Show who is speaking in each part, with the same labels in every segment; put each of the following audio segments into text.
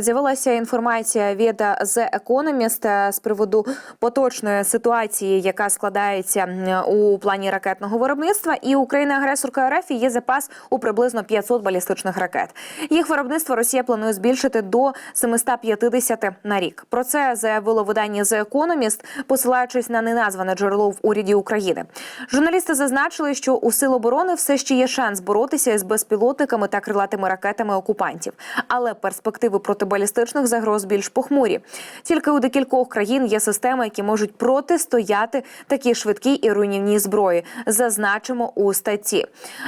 Speaker 1: З'явилася інформація від The Economist з приводу поточної ситуації, яка складається у плані ракетного виробництва. І Україна агресорка РФ є запас у приблизно 500 балістичних ракет. Їх виробництво Росія планує збільшити до 750 на рік. Про це заявило видання The Economist, посилаючись на неназване джерело в уряді України. Журналісти зазначили, що у сил оборони все ще є шанс боротися з безпілотниками та крилатими ракетами окупантів, але перспективи протибалістичних загроз більш похмурі. Тільки у декількох країн є системи, які можуть протистояти такій швидкій і руйнівній зброї. Зазначимо у статті.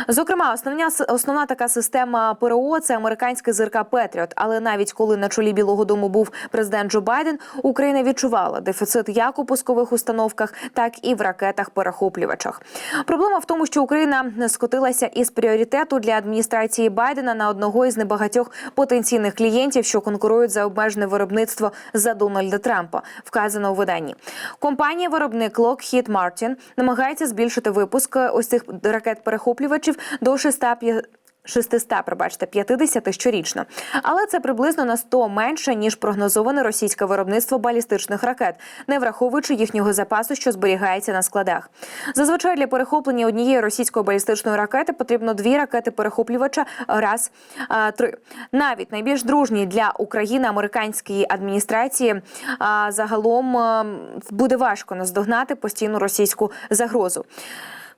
Speaker 1: Зокрема, основня основна така система ПРО це американський ЗРК Петріот. Але навіть коли на чолі Білого Дому був президент Джо Байден, Україна відчувала дефіцит як у пускових установках, так і в ракетах-перехоплювачах. Проблема в тому, що Україна скотилася із пріоритету для адміністрації Байдена на одного із небагатьох потенційних клієнтів, що конкурують за обмежене виробництво за Дональда Трампа, вказано у виданні. Компанія виробник Lockheed Martin намагається збільшити випуск ось цих ракет-перехоплювачів до 650 600, пробачте, 50 щорічно. Але це приблизно на 100 менше, ніж прогнозоване російське виробництво балістичних ракет, не враховуючи їхнього запасу, що зберігається на складах. Зазвичай для перехоплення однієї російської балістичної ракети потрібно дві ракети перехоплювача раз а, три. Навіть найбільш дружній для України американської адміністрації а, загалом а, буде важко наздогнати постійну російську загрозу.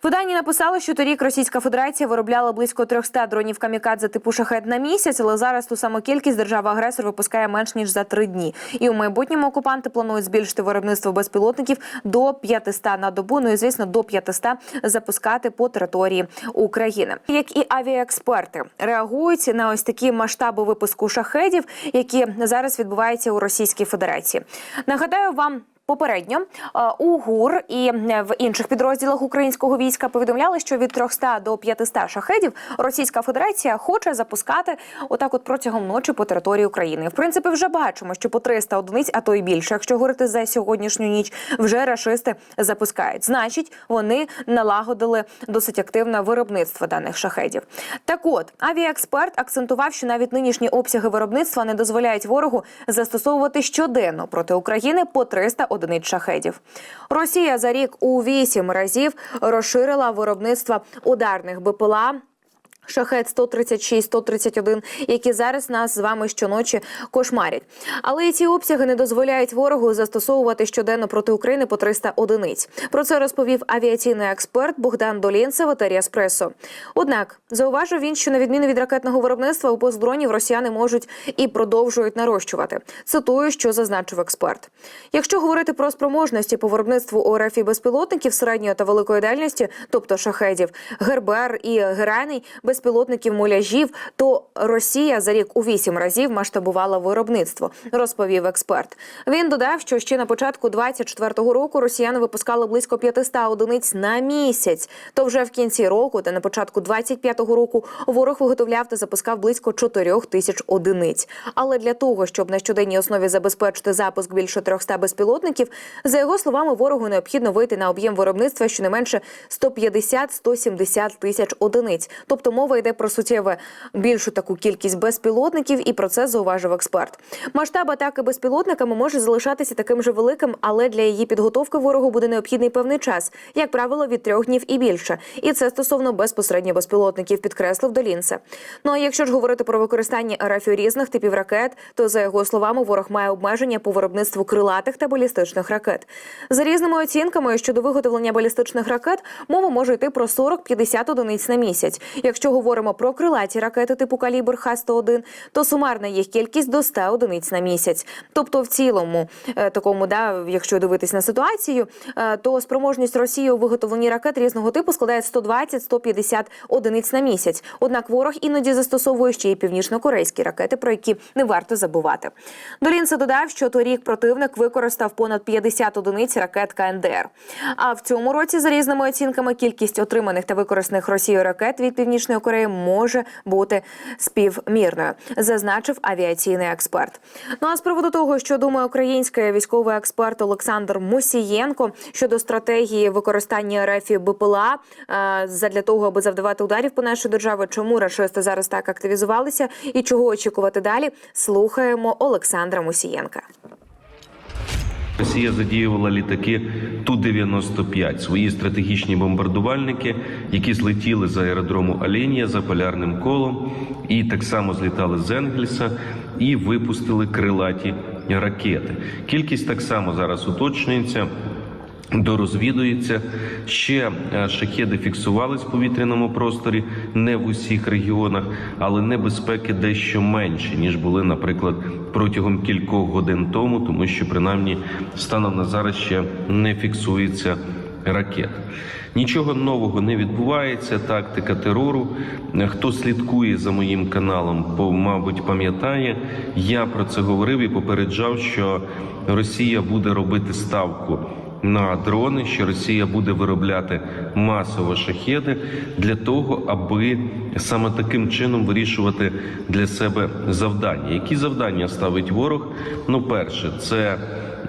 Speaker 1: Видання написало, що торік Російська Федерація виробляла близько 300 дронів камікадзе типу шахет на місяць, але зараз ту саму кількість держава-агресор випускає менш ніж за три дні. І у майбутньому окупанти планують збільшити виробництво безпілотників до 500 на добу. Ну і звісно, до 500 запускати по території України. Як і авіаексперти реагують на ось такі масштаби випуску шахедів, які зараз відбуваються у Російській Федерації. Нагадаю вам. Попередньо е, у ГУР і в інших підрозділах українського війська повідомляли, що від 300 до 500 шахедів Російська Федерація хоче запускати отак, от протягом ночі по території України. В принципі, вже бачимо, що по 300 одиниць, а то й більше, якщо говорити за сьогоднішню ніч, вже рашисти запускають. Значить, вони налагодили досить активне виробництво даних шахедів. Так, от авіаексперт акцентував, що навіть нинішні обсяги виробництва не дозволяють ворогу застосовувати щоденно проти України по 300 одиниць шахедів. Росія за рік у вісім разів розширила виробництво ударних БПЛА. Шахет 136, 131, які зараз нас з вами щоночі кошмарять. Але і ці обсяги не дозволяють ворогу застосовувати щоденно проти України по 300 одиниць. Про це розповів авіаційний експерт Богдан Долінцев у Терія Однак зауважив він, що на відміну від ракетного виробництва у дронів росіяни можуть і продовжують нарощувати. Цитую, що зазначив експерт. Якщо говорити про спроможності по виробництву ОРФ і безпілотників середньої та великої дальності, тобто шахедів, Гербер і Герайний, безпілотників муляжів, то Росія за рік у вісім разів масштабувала виробництво, розповів експерт. Він додав, що ще на початку 24-го року росіяни випускали близько 500 одиниць на місяць. То вже в кінці року та на початку 25-го року ворог виготовляв та запускав близько 4 тисяч одиниць. Але для того, щоб на щоденній основі забезпечити запуск більше 300 безпілотників, за його словами, ворогу необхідно вийти на об'єм виробництва щонайменше 150-170 тисяч одиниць. Тобто мова йде про суттєве більшу таку кількість безпілотників, і про це зауважив експерт. Масштаб атаки безпілотниками може залишатися таким же великим, але для її підготовки ворогу буде необхідний певний час, як правило, від трьох днів і більше. І це стосовно безпосередньо безпілотників, підкреслив Долінце. Ну а якщо ж говорити про використання РФ різних типів ракет, то за його словами ворог має обмеження по виробництву крилатих та балістичних ракет. За різними оцінками щодо виготовлення балістичних ракет, мова може йти про 40-50 одиниць на місяць. Якщо говоримо про крилаті ракети типу калібр Х-101, то сумарна їх кількість до 100 одиниць на місяць. Тобто, в цілому, е, такому, да, якщо дивитись на ситуацію, е, то спроможність Росії у виготовленні ракет різного типу складає 120-150 одиниць на місяць. Однак ворог іноді застосовує ще й північно-корейські ракети, про які не варто забувати. Долінце додав, що торік противник використав понад 50 одиниць ракет КНДР. А в цьому році, за різними оцінками, кількість отриманих та використаних Росією ракет від північної Північної Кореї може бути співмірною, зазначив авіаційний експерт. Ну а з приводу того, що думає український військовий експерт Олександр Мусієнко щодо стратегії використання РФ БПЛА е, задля того, аби завдавати ударів по нашій державі, чому рашисти зараз так активізувалися і чого очікувати далі, слухаємо Олександра Мусієнка.
Speaker 2: Росія задіювала літаки Ту-95, свої стратегічні бомбардувальники, які злетіли з аеродрому Оленія за полярним колом, і так само злітали з Енгельса і випустили крилаті ракети. Кількість так само зараз уточнюється. Дорозвідується ще е, шахеди фіксувались в повітряному просторі не в усіх регіонах, але небезпеки дещо менше ніж були, наприклад, протягом кількох годин тому, тому що принаймні станом на зараз ще не фіксується ракет. Нічого нового не відбувається. Тактика терору. Хто слідкує за моїм каналом, по мабуть, пам'ятає. Я про це говорив і попереджав, що Росія буде робити ставку на дрони, що Росія буде виробляти масово шахеди для того, аби саме таким чином вирішувати для себе завдання. Які завдання ставить ворог? Ну, перше, це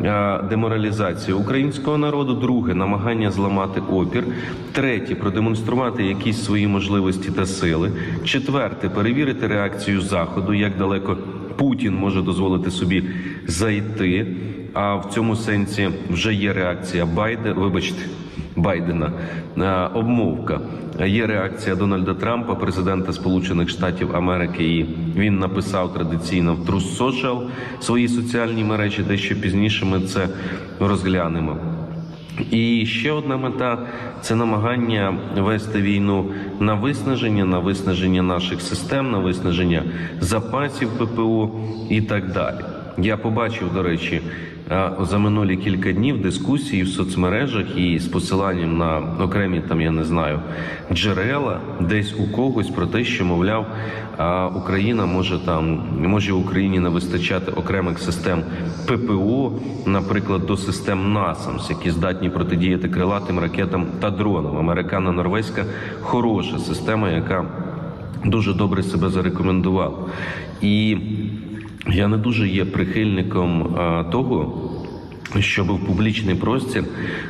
Speaker 2: е, деморалізація українського народу, друге намагання зламати опір, третє продемонструвати якісь свої можливості та сили, четверте перевірити реакцію заходу, як далеко Путін може дозволити собі зайти. А в цьому сенсі вже є реакція Байде, вибачте, Байдена обмовка. Є реакція Дональда Трампа, президента Сполучених Штатів Америки, і він написав традиційно в True Social свої соціальні мережі. Дещо пізніше ми це розглянемо. І ще одна мета це намагання вести війну на виснаження, на виснаження наших систем, на виснаження запасів ППО і так далі. Я побачив, до речі, е, за минулі кілька днів дискусії в соцмережах і з посиланням на окремі там, я не знаю, джерела десь у когось про те, що мовляв, Україна може там може Україні не вистачати окремих систем ППО, наприклад, до систем НАСАМС, які здатні протидіяти крилатим ракетам та дронам. Американо-норвезька хороша система, яка дуже добре себе зарекомендувала. І я не дуже є прихильником того, щоб в публічний простір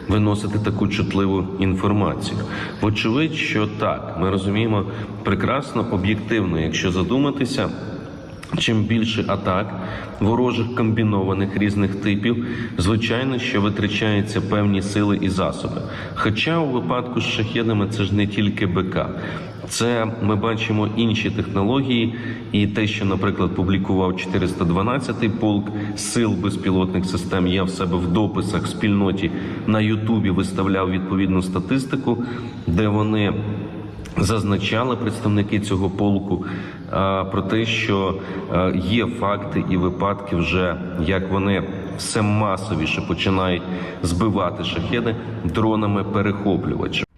Speaker 2: виносити таку чутливу інформацію. Вочевидь, що так, ми розуміємо прекрасно, об'єктивно, якщо задуматися. Чим більше атак ворожих комбінованих різних типів, звичайно, що витрачаються певні сили і засоби. Хоча у випадку з шахедами це ж не тільки БК, це ми бачимо інші технології, і те, що, наприклад, публікував 412-й полк сил безпілотних систем. Я в себе в дописах в спільноті на Ютубі виставляв відповідну статистику, де вони. Зазначали представники цього полку про те, що є факти і випадки, вже як вони все масовіше починають збивати шахеди дронами перехоплювачами.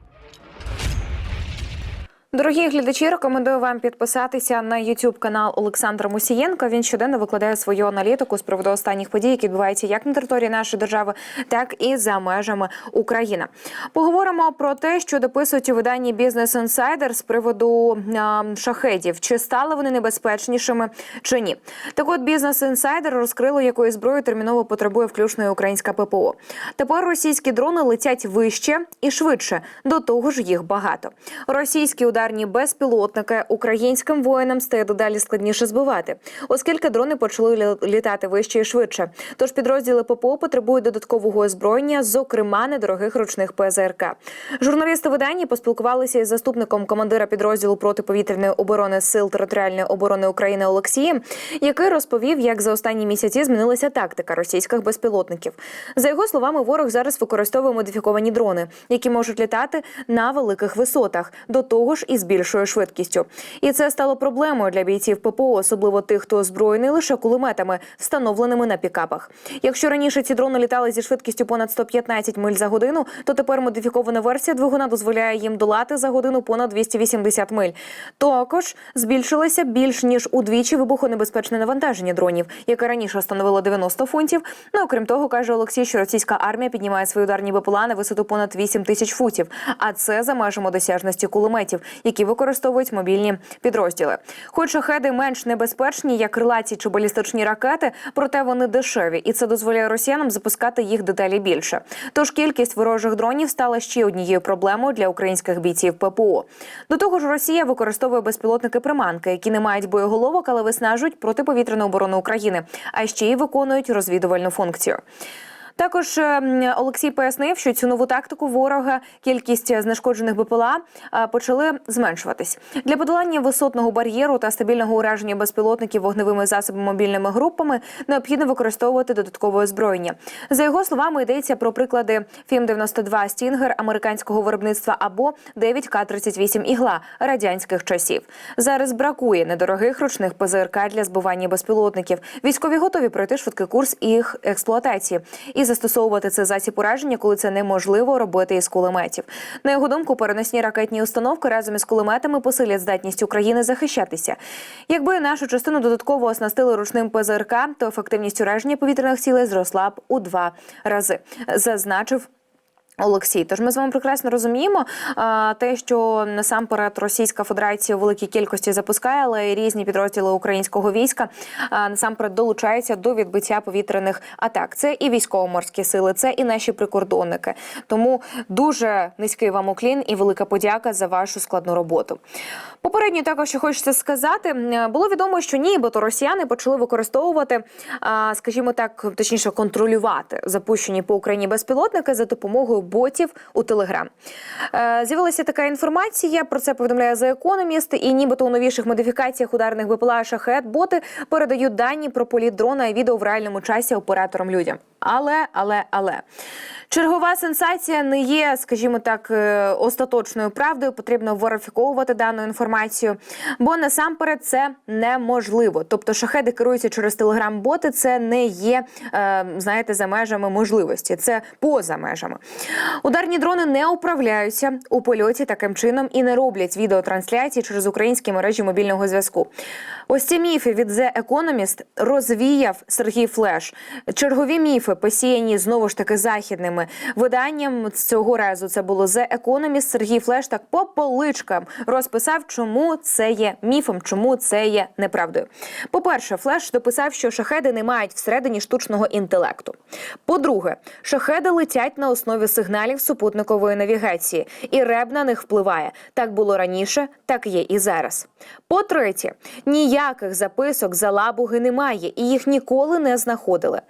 Speaker 1: Дорогі глядачі, рекомендую вам підписатися на YouTube канал Олександра Мусієнка. Він щоденно викладає свою аналітику з приводу останніх подій, які відбуваються як на території нашої держави, так і за межами України. Поговоримо про те, що дописують у виданні Бізнес Інсайдер з приводу а, шахедів. Чи стали вони небезпечнішими чи ні? Так от бізнес інсайдер розкрило, якої зброї терміново потребує включної українська ППО. Тепер російські дрони летять вище і швидше. До того ж, їх багато. Російські ударні безпілотники українським воїнам стає дедалі складніше збивати, оскільки дрони почали лі- літати вище і швидше. Тож підрозділи ППО потребують додаткового озброєння, зокрема недорогих ручних ПЗРК. Журналісти видання поспілкувалися із заступником командира підрозділу протиповітряної оборони сил територіальної оборони України Олексієм, який розповів, як за останні місяці змінилася тактика російських безпілотників. За його словами, ворог зараз використовує модифіковані дрони, які можуть літати на великих висотах, до того ж із більшою швидкістю. І це стало проблемою для бійців ППО, особливо тих, хто озброєний лише кулеметами, встановленими на пікапах. Якщо раніше ці дрони літали зі швидкістю понад 115 миль за годину, то тепер модифікована версія двигуна дозволяє їм долати за годину понад 280 миль. Також збільшилося більш ніж удвічі вибухонебезпечне навантаження дронів, яке раніше становило 90 фунтів. Ну окрім того, каже Олексій, що російська армія піднімає свої ударні БПЛА на висоту понад 8 тисяч футів. А це за межами досяжності кулеметів, які використовують мобільні підрозділи. Хоч шахеди менш небезпечні, як крилаті чи балістичні ракети, проте вони дешеві, і це дозволяє росіянам запускати їх дедалі більше. Тож кількість ворожих дронів стала ще однією проблемою для українських бійців ППО. До того ж, Росія використовує безпілотники приманки, які не мають боєголовок, але виснажують протиповітряну оборону України, а ще й виконують розвідувальну функцію. Також е, Олексій пояснив, що цю нову тактику ворога кількість знешкоджених БПЛА е, почали зменшуватись для подолання висотного бар'єру та стабільного ураження безпілотників вогневими засобами мобільними групами. Необхідно використовувати додаткове озброєння. За його словами, йдеться про приклади фім 92 Стінгер американського виробництва або 9 К-38 ігла радянських часів. Зараз бракує недорогих ручних ПЗРК для збивання безпілотників. Військові готові пройти швидкий курс їх експлуатації і застосовувати це засіб ураження, коли це неможливо робити із кулеметів. На його думку, переносні ракетні установки разом із кулеметами посилять здатність України захищатися. Якби нашу частину додатково оснастили ручним ПЗРК, то ефективність ураження повітряних цілей зросла б у два рази, зазначив. Олексій, тож ми з вами прекрасно розуміємо а, те, що насамперед Російська Федерація у великій кількості запускає, але і різні підрозділи українського війська а, насамперед долучаються до відбиття повітряних атак. Це і військово-морські сили, це і наші прикордонники. Тому дуже низький вам уклін і велика подяка за вашу складну роботу. Попередньо також хочеться сказати, було відомо, що нібито росіяни почали використовувати, а, скажімо так, точніше контролювати запущені по Україні безпілотники за допомогою ботів у Телеграм. Е, З'явилася така інформація. Про це повідомляє The Economist, і нібито у новіших модифікаціях ударних БПЛА шахет боти передають дані про політ дрона і відео в реальному часі операторам людям. Але, але, але чергова сенсація не є, скажімо так, е, остаточною правдою. Потрібно верифіковувати дану інформацію, бо насамперед це неможливо. Тобто, шахеди керуються через телеграм-боти. Це не є, е, знаєте, за межами можливості. Це поза межами. Ударні дрони не управляються у польоті таким чином і не роблять відеотрансляції через українські мережі мобільного зв'язку. Ось ці міфи від The Economist розвіяв Сергій Флеш. Чергові міфи посіяні знову ж таки західними виданням. Цього разу це було The Economist. Сергій Флеш так по поличкам розписав, чому це є міфом, чому це є неправдою. По-перше, Флеш дописав, що шахеди не мають всередині штучного інтелекту. По-друге, шахеди летять на основі сигналів супутникової навігації, і реб на них впливає. Так було раніше, так є і зараз. По-третє, ніяких записок за лабуги немає, і їх ніколи не знаходили.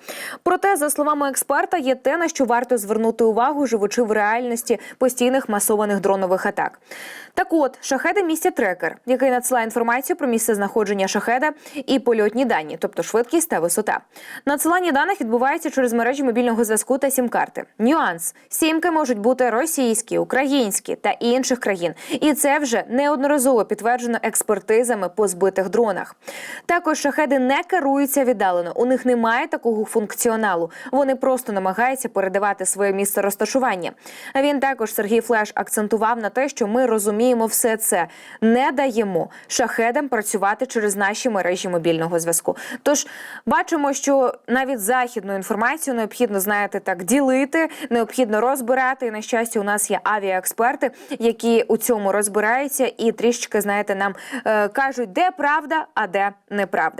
Speaker 1: Проте, за словами експерта, є те, на що варто звернути увагу, живучи в реальності постійних масованих дронових атак. Так от, шахеди містять трекер, який надсилає інформацію про місце знаходження шахеда і польотні дані, тобто швидкість та висота. Надсилання даних відбувається через мережі мобільного зв'язку та сім-карти. Нюанс: сімки можуть бути російські, українські та інших країн, і це вже неодноразово підтверджено експертизами по збитих дронах. Також шахеди не керуються віддалено. У них немає такого функціоналу. Вони просто намагаються передавати своє місце розташування. Він також Сергій Флеш акцентував на те, що ми розуміємо все це, не даємо шахедам працювати через наші мережі мобільного зв'язку. Тож бачимо, що навіть західну інформацію необхідно знаєте так ділити, необхідно розбирати. І на щастя, у нас є авіаексперти, які у цьому розбираються і трішечки знаєте, нам е, кажуть, де правда, а де неправда.